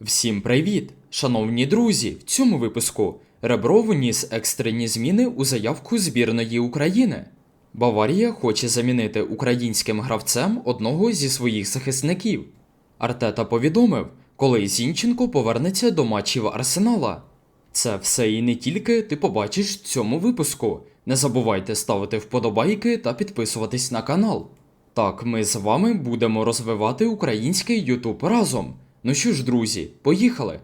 Всім привіт! Шановні друзі! В цьому випуску Ребров вніс екстрені зміни у заявку збірної України. Баварія хоче замінити українським гравцем одного зі своїх захисників. Артета повідомив, коли Зінченко повернеться до матчів Арсенала. Це все і не тільки ти побачиш в цьому випуску. Не забувайте ставити вподобайки та підписуватись на канал. Так, ми з вами будемо розвивати український YouTube разом. Ну що ж, друзі, поїхали!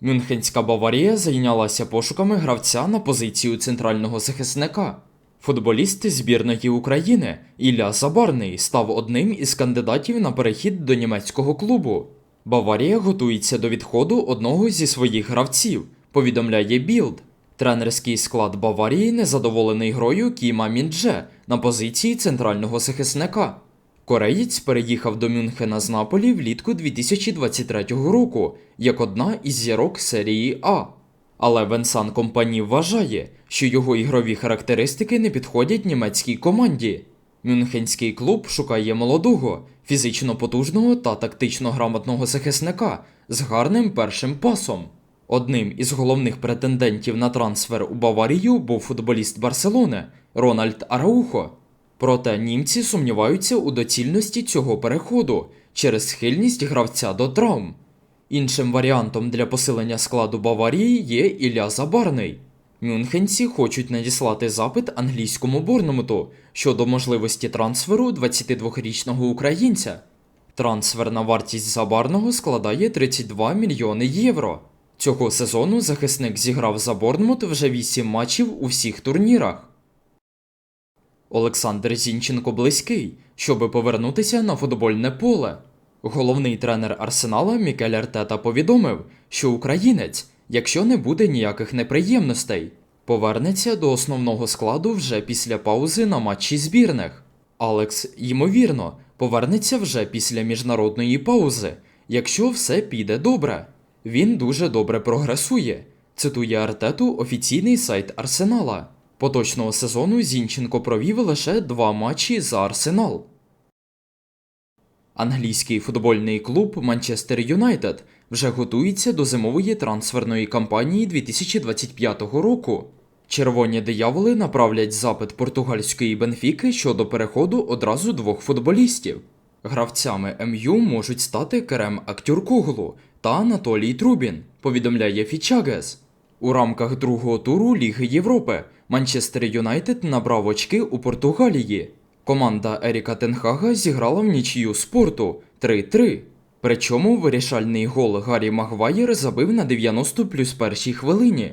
Мюнхенська Баварія зайнялася пошуками гравця на позицію центрального захисника. Футболіст збірної України Ілля Забарний став одним із кандидатів на перехід до німецького клубу. Баварія готується до відходу одного зі своїх гравців, повідомляє Білд. Тренерський склад Баварії незадоволений грою Кіма Міндже на позиції центрального захисника. Кореєць переїхав до Мюнхена з Наполі влітку 2023 року як одна із зірок серії А. Але Венсан Компані вважає, що його ігрові характеристики не підходять німецькій команді. Мюнхенський клуб шукає молодого, фізично потужного та тактично грамотного захисника з гарним першим пасом. Одним із головних претендентів на трансфер у Баварію був футболіст Барселони Рональд Араухо. Проте німці сумніваються у доцільності цього переходу через схильність гравця до травм. Іншим варіантом для посилення складу Баварії є Ілля Забарний. Мюнхенці хочуть надіслати запит англійському Борнмуту щодо можливості трансферу 22-річного українця. Трансферна вартість Забарного складає 32 мільйони євро. Цього сезону захисник зіграв за Борнмут вже 8 матчів у всіх турнірах. Олександр Зінченко близький, щоби повернутися на футбольне поле. Головний тренер Арсенала Мікель Артета повідомив, що українець, якщо не буде ніяких неприємностей, повернеться до основного складу вже після паузи на матчі збірних. Алекс, ймовірно, повернеться вже після міжнародної паузи, якщо все піде добре. Він дуже добре прогресує. Цитує Артету офіційний сайт Арсенала. Поточного сезону Зінченко провів лише два матчі за Арсенал. Англійський футбольний клуб Манчестер Юнайтед вже готується до зимової трансферної кампанії 2025 року. Червоні дияволи направлять запит португальської Бенфіки щодо переходу одразу двох футболістів. Гравцями МЮ можуть стати Керем Актюркоглу та Анатолій Трубін, повідомляє Фічагес. У рамках другого туру Ліги Європи Манчестер Юнайтед набрав очки у Португалії. Команда Еріка Тенхага зіграла в нічию спорту 3-3. Причому вирішальний гол Гаррі Магваєр забив на 90 плюс першій хвилині.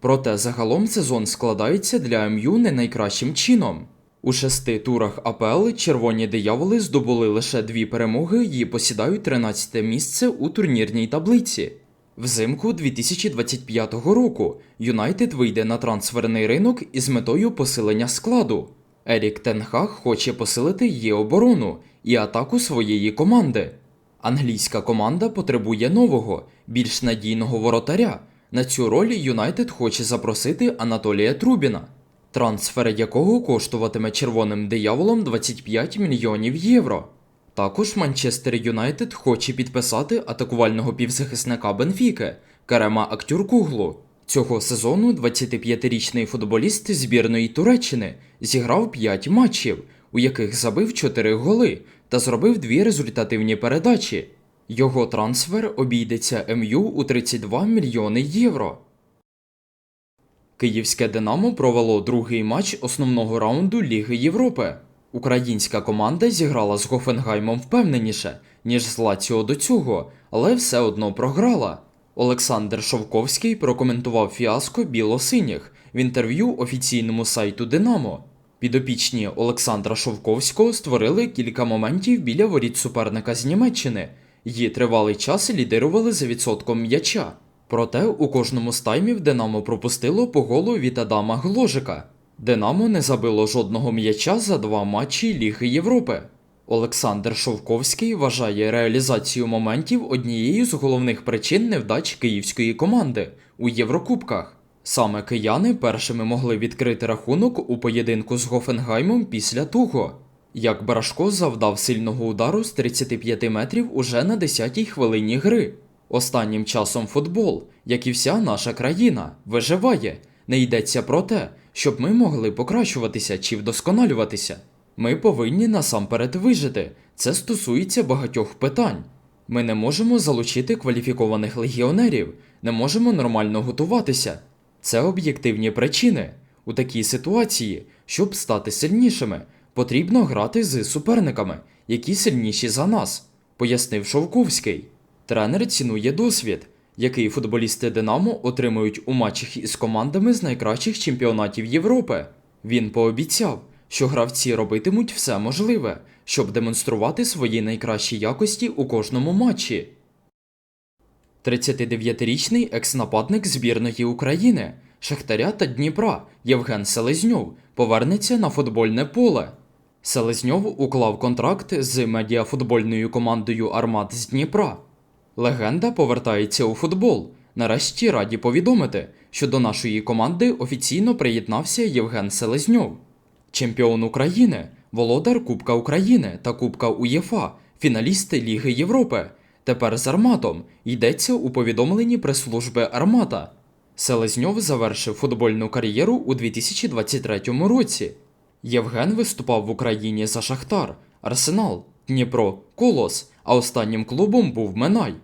Проте загалом сезон складається для МЮ не найкращим чином. У шести турах АПЛ червоні дияволи здобули лише дві перемоги і посідають 13 місце у турнірній таблиці. Взимку 2025 року Юнайтед вийде на трансферний ринок із метою посилення складу. Ерік Тенхаг хоче посилити її оборону і атаку своєї команди. Англійська команда потребує нового, більш надійного воротаря. На цю роль Юнайтед хоче запросити Анатолія Трубіна, трансфер якого коштуватиме червоним дияволом 25 мільйонів євро. Також Манчестер Юнайтед хоче підписати атакувального півзахисника Бенфіки Карема Актюркуглу. Цього сезону 25-річний футболіст збірної Туреччини зіграв 5 матчів, у яких забив 4 голи та зробив дві результативні передачі. Його трансфер обійдеться МЮ у 32 мільйони євро. Київське Динамо провело другий матч основного раунду Ліги Європи. Українська команда зіграла з Гофенгаймом впевненіше, ніж з Лаціо до цього, але все одно програла. Олександр Шовковський прокоментував фіаско біло-синіх в інтерв'ю офіційному сайту Динамо. Підопічні Олександра Шовковського створили кілька моментів біля воріт суперника з Німеччини і тривалий час лідирували за відсотком м'яча. Проте у кожному з таймів Динамо пропустило по голу від Адама Гложика. Динамо не забило жодного м'яча за два матчі Ліги Європи. Олександр Шовковський вважає реалізацію моментів однією з головних причин невдач київської команди у Єврокубках. Саме кияни першими могли відкрити рахунок у поєдинку з Гофенгаймом після того. як Барашко завдав сильного удару з 35 метрів уже на 10-й хвилині гри. Останнім часом футбол, як і вся наша країна, виживає. Не йдеться про те, щоб ми могли покращуватися чи вдосконалюватися. Ми повинні насамперед вижити. Це стосується багатьох питань. Ми не можемо залучити кваліфікованих легіонерів, не можемо нормально готуватися. Це об'єктивні причини. У такій ситуації, щоб стати сильнішими, потрібно грати з суперниками, які сильніші за нас, пояснив Шовковський. Тренер цінує досвід, який футболісти Динамо отримують у матчах із командами з найкращих чемпіонатів Європи. Він пообіцяв, що гравці робитимуть все можливе, щоб демонструвати свої найкращі якості у кожному матчі. 39-річний екс-нападник збірної України, Шахтаря та Дніпра Євген Селезньов повернеться на футбольне поле. Селезньов уклав контракт з медіафутбольною командою Армат з Дніпра. Легенда повертається у футбол. Нарешті раді повідомити, що до нашої команди офіційно приєднався Євген Селезньов. Чемпіон України, володар Кубка України та Кубка УЄФА, фіналіст Ліги Європи. Тепер з Арматом йдеться у повідомленні прес-служби Армата. Селезньов завершив футбольну кар'єру у 2023 році. Євген виступав в Україні за Шахтар, Арсенал, Дніпро, Колос, а останнім клубом був Минай.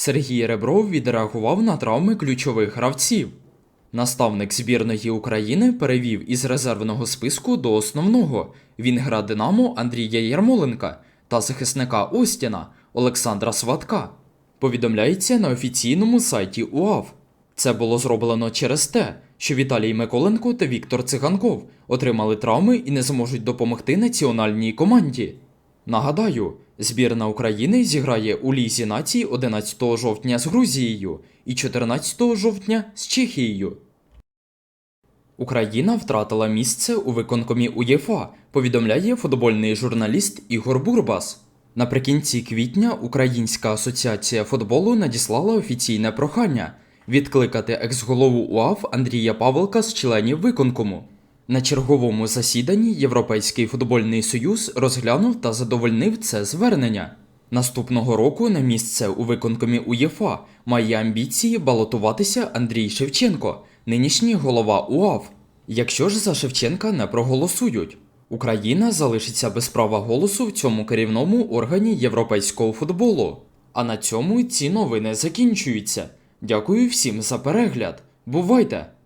Сергій Ребров відреагував на травми ключових гравців. Наставник збірної України перевів із резервного списку до основного Вінгра Динамо Андрія Ярмоленка та захисника Остіна Олександра Сватка. Повідомляється на офіційному сайті УАВ. Це було зроблено через те, що Віталій Миколенко та Віктор Циганков отримали травми і не зможуть допомогти національній команді. Нагадаю, збірна України зіграє у Лізі націй 11 жовтня з Грузією і 14 жовтня з Чехією. Україна втратила місце у виконкомі УЄФА, повідомляє футбольний журналіст Ігор Бурбас. Наприкінці квітня Українська асоціація футболу надіслала офіційне прохання відкликати екс-голову УАФ Андрія Павелка з членів виконкому. На черговому засіданні Європейський футбольний союз розглянув та задовольнив це звернення. Наступного року на місце у виконкомі УЄФА має амбіції балотуватися Андрій Шевченко, нинішній голова УАФ. Якщо ж за Шевченка не проголосують, Україна залишиться без права голосу в цьому керівному органі європейського футболу. А на цьому ці новини закінчуються. Дякую всім за перегляд. Бувайте!